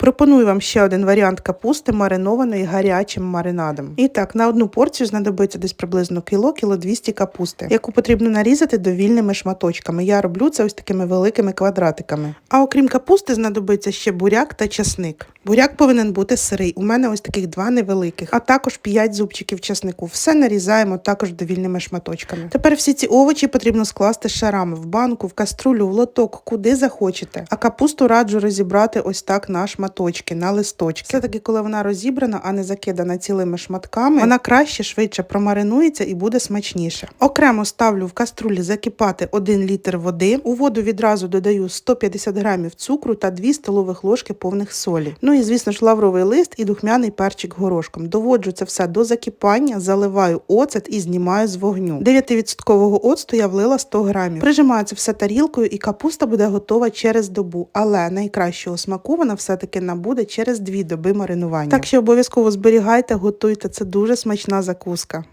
Пропоную вам ще один варіант капусти, маринованої гарячим маринадом. І так, на одну порцію знадобиться десь приблизно кіло, кіло 200 капусти, яку потрібно нарізати довільними шматочками. Я роблю це ось такими великими квадратиками. А окрім капусти, знадобиться ще буряк та часник. Буряк повинен бути сирий. У мене ось таких два невеликих, а також 5 зубчиків часнику. Все нарізаємо також довільними шматочками. Тепер всі ці овочі потрібно скласти шарами в банку, в каструлю, в лоток, куди захочете. А капусту раджу розібрати ось так на шматочки, на листочки. Все-таки, коли вона розібрана, а не закидана цілими шматками, вона краще, швидше промаринується і буде смачніше. Окремо ставлю в каструлі закипати 1 літр води. У воду відразу додаю 150 грамів цукру та 2 столових ложки повних солі. Ну і звісно ж лавровий лист і духмяний перчик горошком. Доводжу це все до закипання, заливаю оцет і знімаю з вогню. 9% оцту я влила 100 грамів. Прижимаю це все тарілкою, і капуста буде готова через добу. Але найкращого смаку вона все-таки набуде через 2 доби маринування. Так що обов'язково зберігайте, готуйте. Це дуже смачна закуска.